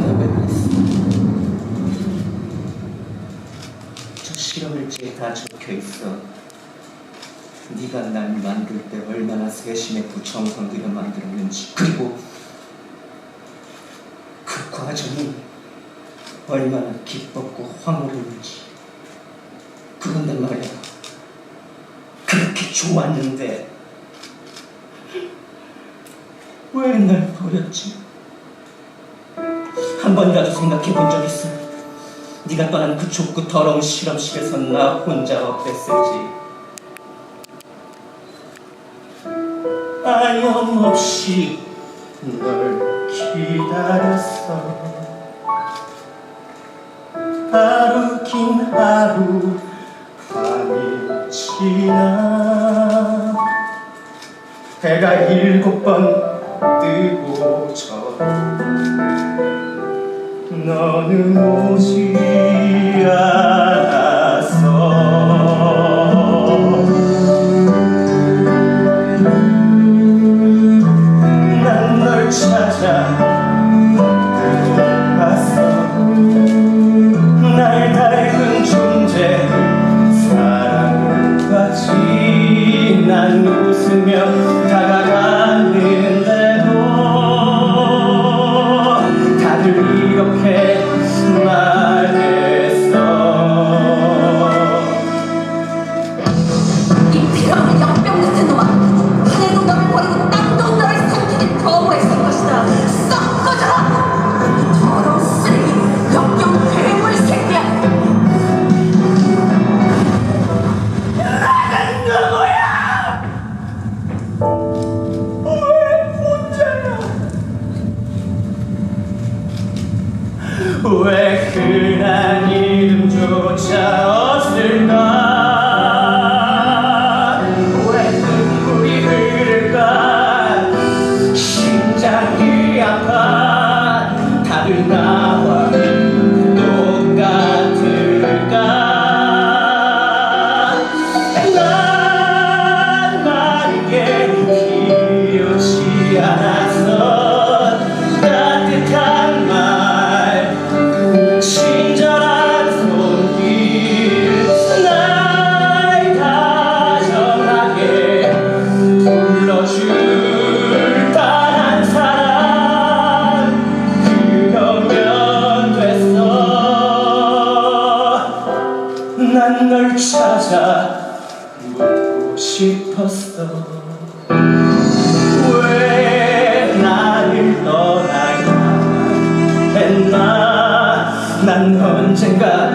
대변했습니다. 시험일지에 다 적혀있어 네가 날 만들 때 얼마나 세심에 구청선 들여 만들었는지 그리고 그 과정이 얼마나 기뻤고 황홀했는지 그런데 말이야 그렇게 좋았는데 왜 날 버렸지? 한 번이라도 생각해 본 적 있어? 네가 떠난 그 좁고 더러운 실험실에서 나 혼자 어땠을지. 하염없이 널 기다렸어. 하루 긴 하루 밤이 지나. 해가 일곱 번 뜨고 져 너는 오지 않 왜 찾아 묻고 싶었어. 왜 나를 떠나야 했나? 난 언젠가